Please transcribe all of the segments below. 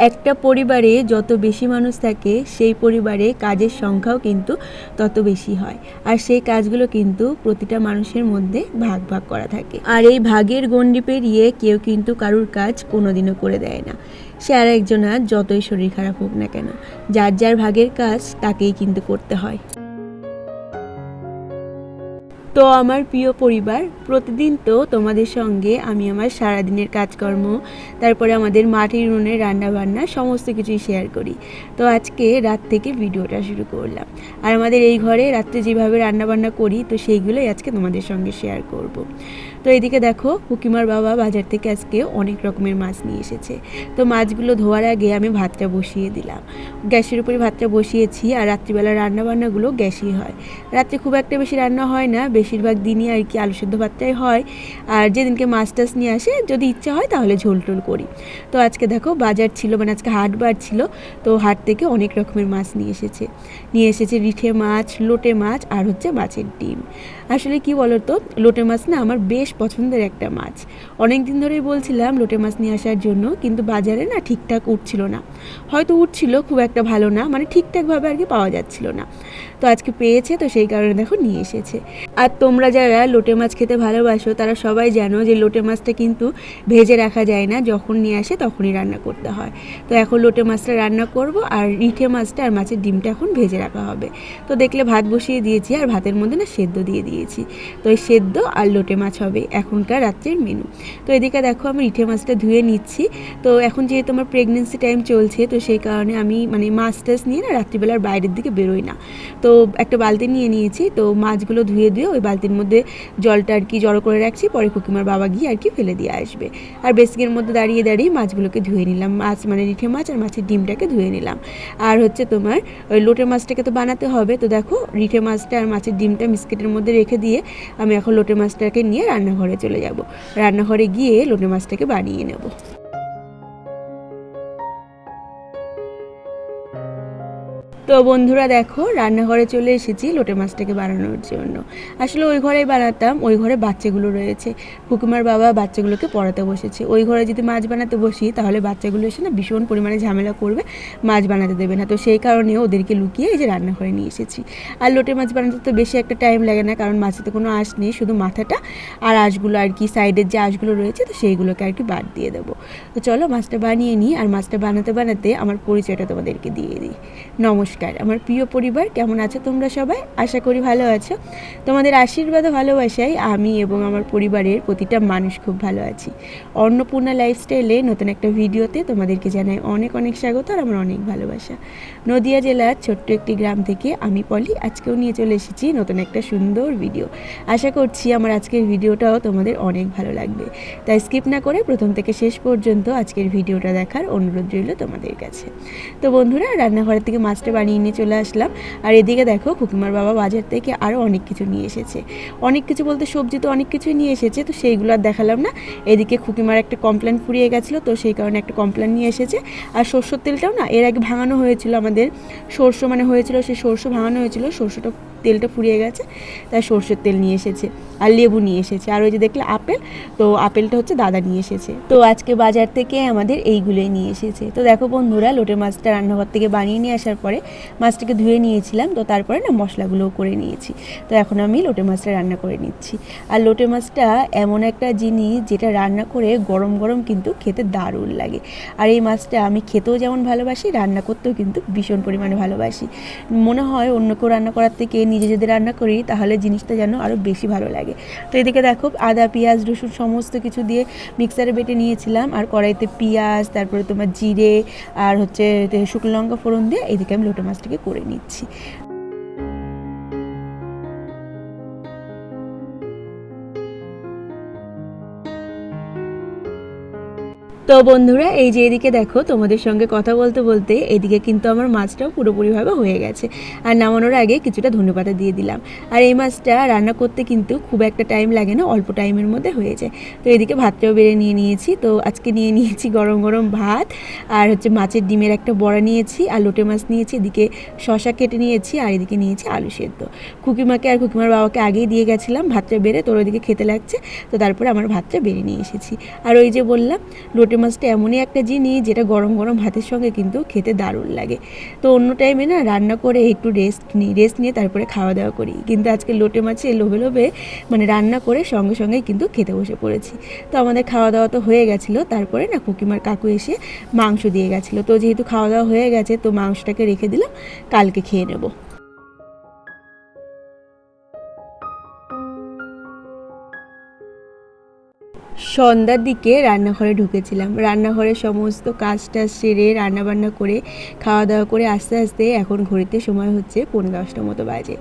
একটা পরিবারে যত বেশি মানুষ থাকে, সেই পরিবারে কাজের সংখ্যাও কিন্তু তত বেশি হয়। আর সেই কাজগুলো কিন্তু প্রতিটা মানুষের মধ্যে ভাগ ভাগ করা থাকে। আর এই ভাগের গণ্ডি পেরিয়ে কেউ কিন্তু কারুর কাজ কোনোদিনও করে দেয় না। সে আর একজন আর যতই শরীর খারাপ হোক না কেন, যার যার ভাগের কাজ তাকেই কিন্তু করতে হয়। তো আমার প্রিয় পরিবার, প্রতিদিন তো তোমাদের সঙ্গে আমি আমার সারাদিনের কাজকর্ম, তারপরে আমাদের মাটির উনুনের রান্নাবান্না সমস্ত কিছুই শেয়ার করি। তো আজকে রাত থেকে ভিডিওটা শুরু করলাম। আর আমাদের এই ঘরে রাত্রে যেভাবে রান্নাবান্না করি, তো সেইগুলোই আজকে তোমাদের সঙ্গে শেয়ার করব। তো এদিকে দেখো, হুকিমার বাবা বাজার থেকে আজকে অনেক রকমের মাছ নিয়ে এসেছে। তো মাছগুলো ধোয়ার আগে আমি ভাতটা বসিয়ে দিলাম। গ্যাসের উপরে ভাতটা বসিয়েছি, আর রাত্রিবেলা রান্নাবান্নাগুলো গ্যাসই হয়। রাত্রে খুব একটা বেশি রান্না হয় না বেশিরভাগ দিনই আর কি আলু সেদ্ধ ভাতটাই হয়। আর যেদিনকে মাছ টাছ নিয়ে আসে, যদি ইচ্ছা হয় তাহলে ঝোল টোল করি। তো আজকে দেখো বাজার ছিল মানে আজকে হাট বার ছিল, তো হাট থেকে অনেক রকমের মাছ নিয়ে এসেছে। নিয়ে এসেছে রিঠে মাছ, লোটে মাছ, আর হচ্ছে মাছের ডিম। আসলে কি বলতো, লোটে মাছ না আমার বেশ পছন্দের একটা মাছ। অনেক দিন ধরেই বলছিলাম লোটে মাছ নিয়ে আসার জন্য, কিন্তু বাজারে না ঠিকঠাক উঠছিল না। হয়তো উঠছিল, খুব একটা ভালো না মানে ঠিকঠাকভাবে আর কি পাওয়া যাচ্ছিল না। তো আজকে পেয়েছে, তো সেই কারণে দেখো নিয়ে এসেছে। আর তোমরা যারা লোটে মাছ খেতে ভালোবাসো, তারা সবাই জানো যে লোটে মাছটা কিন্তু ভেজে রাখা যায় না, যখন নিয়ে আসে তখনই রান্না করতে হয়। তো এখন লোটে মাছটা রান্না করব, আর রিঠে মাছটা আর মাছের ডিমটা এখন ভেজে রাখা হবে। তো দেখলে ভাত বসিয়ে দিয়েছি, আর ভাতের মধ্যে না সেদ্ধ দিয়ে দিয়েছি। তো এই সেদ্ধ আর লোটে মাছ হবে এখনকার রাত্রের মেনু তো এদিকে দেখো আমি রিঠে মাছটা ধুয়ে নিচ্ছি। তো এখন যেহেতু আমার প্রেগনেন্সি টাইম চলছে, তো সেই কারণে আমি মানে মাছ টাছ নিয়ে না রাত্রিবেলার বাইরের দিকে বেরোই না। তো একটা বালতি নিয়ে নিয়েছি, তো মাছগুলো ধুয়ে ধুয়ে ওই বালতির মধ্যে জলটা আর কি জড়ো করে রাখছি, পরে কুকিমার বাবা গিয়ে আর কি ফেলে দিয়ে আসবে। আর বেসিকের মধ্যে দাঁড়িয়ে দাঁড়িয়ে মাছগুলোকে ধুয়ে নিলাম, মাছ মানে রিঠে মাছ আর মাছের ডিমটাকে ধুয়ে নিলাম। আর হচ্ছে তোমার ওই লোটে মাছটাকে তো বানাতে হবে, তো দেখো রিঠে মাছটা আর মাছের ডিমটা মিস্কেটের মধ্যে রেখে দিয়ে আমি এখন লোটে মাছটাকে নিয়ে রান্নাঘরে চলে যাব। রান্নাঘরে গিয়ে লোটে মাছটাকে বানিয়ে নেব। তো বন্ধুরা দেখো, রান্নাঘরে চলে এসেছি লোটে মাছটাকে বানানোর জন্য। আসলে ওই ঘরেই বানাতাম, ওই ঘরে বাচ্চাগুলো রয়েছে। হুকুমার বাবা বাচ্চাগুলোকে পড়াতে বসেছে। ওই ঘরে যদি মাছ বানাতে বসি, তাহলে বাচ্চাগুলো এসে না ভীষণ পরিমাণে ঝামেলা করবে, মাছ বানাতে দেবে না। তো সেই কারণে ওদেরকে লুকিয়ে এই যে রান্নাঘরে নিয়ে এসেছি। আর লোটে মাছ বানাতে তো বেশি একটা টাইম লাগে না, কারণ মাছে তো কোনো আঁশ নেই, শুধু মাথাটা আর আঁশগুলো আর কি, সাইডের যে আঁশগুলো রয়েছে, তো সেইগুলোকে আর কি বাদ দিয়ে দেবো। তো চলো মাছটা বানিয়ে নিই, আর মাছটা বানাতে বানাতে আমার পরিচয়টা তোমাদেরকে দিয়ে দিই। নমস্কার। আমার প্রিয় পরিবার, কেমন আছো তোমরা সবাই? আশা করি ভালো আছো। তোমাদের আশীর্বাদ ও ভালোবাসায় আমি এবং আমার পরিবারের প্রতিটা মানুষ খুব ভালো আছি। অন্নপূর্ণা লাইফস্টাইলে নতুন একটা ভিডিওতে তোমাদেরকে জানাই অনেক অনেক স্বাগত আর আমার অনেক ভালোবাসা। নদিয়া জেলার ছোট্ট একটি গ্রাম থেকে আমি পলি, আজকেও নিয়ে চলে এসেছি নতুন একটা সুন্দর ভিডিও। আশা করছি আমার আজকের ভিডিওটাও তোমাদের অনেক ভালো লাগবে। তাই স্কিপ না করে প্রথম থেকে শেষ পর্যন্ত আজকের ভিডিওটা দেখার অনুরোধ রইল তোমাদের কাছে। তো বন্ধুরা, রান্নাঘরের থেকে মাছটা বানিয়ে নিয়ে চলে আসলাম। আর এদিকে দেখো খুকিমার বাবা বাজার থেকে আরও অনেক কিছু নিয়ে এসেছে। অনেক কিছু বলতে সবজি তো অনেক কিছুই নিয়ে এসেছে, তো সেইগুলো আর দেখালাম না। এদিকে খুকিমার একটা কমপ্লেন ফুরিয়ে গেছিল, তো সেই কারণে একটা কমপ্লেন নিয়ে এসেছে। আর সর্ষের তেলটাও না, এর আগে ভাঙানো হয়েছিল আমাদের। সর্ষ মানে হয়েছিল, সেই সর্ষ ভাঙানো হয়েছিল, সর্ষটা তেলটা ফুরিয়ে গেছে, তাই সর্ষের তেল নিয়ে এসেছে আর লেবু নিয়ে এসেছে। আর ওই যে দেখলে আপেল, তো আপেলটা হচ্ছে দাদা নিয়ে এসেছে। তো আজকে বাজার থেকে আমাদের এইগুলোই নিয়ে এসেছে। তো দেখো বন্ধুরা লোটে মাছটা রান্নাঘর থেকে বানিয়ে নিয়ে আসার পরে মাছটাকে ধুয়ে নিয়েছিলাম, তো তারপরে না মশলাগুলোও করে নিয়েছি। তো এখন আমি লোটে মাছটা রান্না করে নিচ্ছি। আর লোটে মাছটা এমন একটা জিনিস যেটা রান্না করে গরম গরম কিন্তু খেতে দারুণ লাগে। আর এই মাছটা আমি খেতেও যেমন ভালোবাসি, রান্না করতেও কিন্তু ভীষণ পরিমাণে ভালোবাসি। মনে হয় অন্য কেউ রান্না করার থেকে নিজে যদি রান্না করি, তাহলে জিনিসটা যেন আরও বেশি ভালো লাগে। তো এদিকে দেখো, আদা, পেঁয়াজ, রসুন সমস্ত কিছু দিয়ে মিক্সারে বেটে নিয়েছিলাম। আর কড়াইতে পেঁয়াজ, তারপরে তোমার জিরে, আর হচ্ছে শুকনো লঙ্কা ফোড়ন দিয়ে এদিকে আমি লোটো মাছটাকে করে নিচ্ছি। তো বন্ধুরা, এই যে এদিকে দেখো, তোমাদের সঙ্গে কথা বলতে বলতে এদিকে কিন্তু আমার মাছটাও পুরোপুরিভাবে হয়ে গেছে। আর নামানোর আগে কিছুটা ধনেপাতা দিয়ে দিলাম। আর এই মাছটা রান্না করতে কিন্তু খুব একটা টাইম লাগে না, অল্প টাইমের মধ্যে হয়ে যায়। তো এদিকে ভাতটাও বেড়ে নিয়ে নিয়েছি। তো আজকে নিয়ে নিয়েছি গরম গরম ভাত, আর হচ্ছে মাছের ডিমের একটা বড়া নিয়েছি, আর লোটে মাছ নিয়েছি, এদিকে শশা কেটে নিয়েছি, আর এদিকে নিয়েছি আলু সেদ্ধ। খুকিমাকে আর খুকিমার বাবাকে আগেই দিয়ে গেছিলাম, ভাতটা বেড়ে তোর ওদিকে খেতে লাগছে, তো তারপরে আমার ভাতটা বেড়ে নিয়ে এসেছি। আর ওই যে বললাম, লোটে মাছটা এমনই একটা জিনিস যেটা গরম গরম ভাতের সঙ্গে কিন্তু খেতে দারুণ লাগে। তো অন্য টাইমে না রান্না করে একটু রেস্ট নিই রেস্ট নিয়ে তারপরে খাওয়া দাওয়া করি। কিন্তু আজকে লোটে মাছে লোভে লোভে মানে রান্না করে সঙ্গে সঙ্গে কিন্তু খেতে বসে পড়েছি। তো আমাদের খাওয়া দাওয়া তো হয়ে গেছিল, তারপরে না কুকিমার কাকু এসে মাংস দিয়ে গেছিল। তো যেহেতু খাওয়া দাওয়া হয়ে গেছে, তো মাংসটাকে রেখে দিলাম, কালকে খেয়ে নেব। সন্ধ্যার দিকে রান্নাঘরে ঢুকেছিলাম। রান্নাঘরে সমস্ত কাজ টাজ সেরে রান্নাবান্না করে খাওয়া দাওয়া করে আস্তে আস্তে এখন ঘড়িতে সময় হচ্ছে পনেরো দশটার মতো বাজে।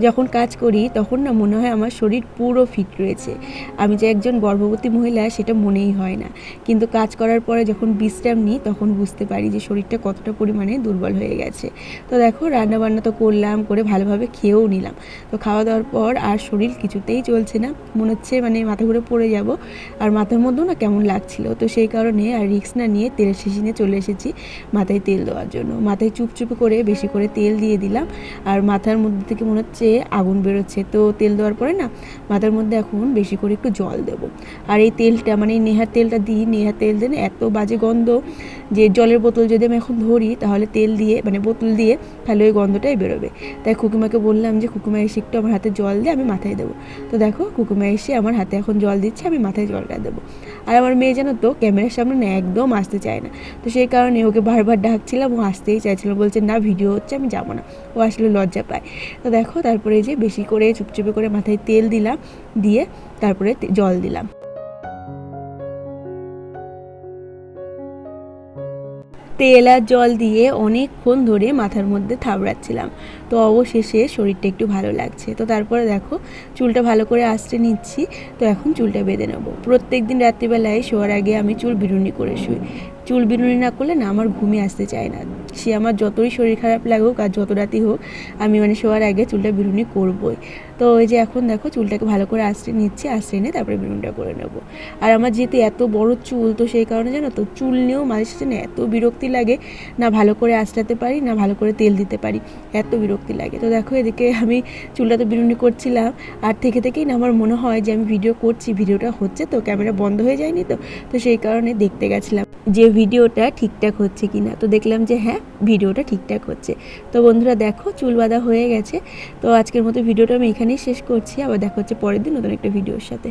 যখন কাজ করি তখন না মনে হয় আমার শরীর পুরো ফিট রয়েছে। আমি যে একজন গর্ভবতী মহিলা সেটা মনেই হয় না। কিন্তু কাজ করার পরে যখন বিশ্রাম নিই তখন বুঝতে পারি যে শরীরটা কতটা পরিমাণে দুর্বল হয়ে গেছে। তো দেখো রান্নাবান্না তো করলাম, করে ভালোভাবে খেয়েও নিলাম। তো খাওয়া দাওয়ার পর আর শরীর কিছুতেই চলছে না। মনে হচ্ছে মানে মাথা ঘুরে পড়ে যাব। আর মাথার মধ্যেও না কেমন লাগছিল। তো সেই কারণে আর রিক্স না নিয়ে তেলের শিশি নিয়ে চলে এসেছি মাথায় তেল দেওয়ার জন্য। মাথায় চুপচুপ করে বেশি করে তেল দিয়ে দিলাম আর মাথার মধ্যে থেকে মনে হচ্ছে আগুন বেরোচ্ছে। তো তেল দেওয়ার পরে না মাথার মধ্যে এখন বেশি করে একটু জল দেব। আর এই তেলটা মানে নেহার তেলটা দিই, নেহার তেল দিলে এত বাজে গন্ধ যে জলের বোতল যদি আমি এখন ধরি তাহলে তেল দিয়ে মানে বোতল দিয়ে তাহলে ওই গন্ধটাই বেরোবে। তাই কুকুমাকে বললাম যে, কুকুমা এসে একটু আমার হাতে জল দিয়ে আমি মাথায় দেবো। তো দেখো কুকুমা এসে আমার হাতে এখন জল দিচ্ছে, আমি মাথায় জলটা দেবো। আর আমার মেয়ে জানো তো, ক্যামেরার সামনে না একদম আসতে চায় না। তো সেই কারণে ওকে বারবার ডাকছিলাম, ও আসতেই চাইছিল। বলছে, না, ভিডিও হচ্ছে, আমি যাব না। ও আসলে লজ্জা পায়। তো দেখো, তারপরে যে বেশি করে চুপচুপে করে মাথায় তেল দিলাম, দিয়ে তারপরে জল দিলাম। তেল আর জল দিয়ে অনেকক্ষণ ধরে মাথার মধ্যে থাবড়াচ্ছিলাম। তো অবশেষে শরীরটা একটু ভালো লাগছে। তো তারপরে দেখো, চুলটা ভালো করে আস্তে নিচ্ছি। তো এখন চুলটা বেঁধে নেব। প্রত্যেক দিন রাত্রিবেলায় শোয়ার আগে আমি চুল বিরুনি করে শুই। চুল বিনুনি না করলে না, আমার ঘুমিয়ে আসতে চায় না। সে আমার যতই শরীর খারাপ লাগুক আর যত রাতি হোক, আমি মানে শোয়ার আগে চুলটা বিরুনি করবই। তো ওই যে এখন দেখো চুলটাকে ভালো করে আঁচড়ে নিচ্ছি, আঁচড়ে নিয়ে তারপরে বিরুনিটা করে নেব। আর আমার যেহেতু এত বড় চুল, তো সেই কারণে জানো তো, চুল নিয়েও মাঝে সাঝে না এত বিরক্তি লাগে, না ভালো করে আঁচড়াতে পারি, না ভালো করে তেল দিতে পারি, এত বিরক্তি লাগে। তো দেখো এদিকে আমি চুলটা তো বিরুনি করছিলাম, আর থেকে থেকেই না আমার মনে হয় যে আমি ভিডিও করছি, ভিডিওটা হচ্ছে তো, ক্যামেরা বন্ধ হয়ে যায়নি তো তো সেই কারণে দেখতে গেছিলাম। যে ভিডিওটা ঠিকঠাক হচ্ছে কি না তো দেখলাম যে হ্যাঁ ভিডিওটা ঠিকঠাক হচ্ছে। তো বন্ধুরা দেখো, চুল বাঁধা হয়ে গেছে। তো আজকের মতো ভিডিওটা আমি এখানেই শেষ করছি। আবার দেখা হচ্ছে পরের দিন নতুন একটা ভিডিওর সাথে।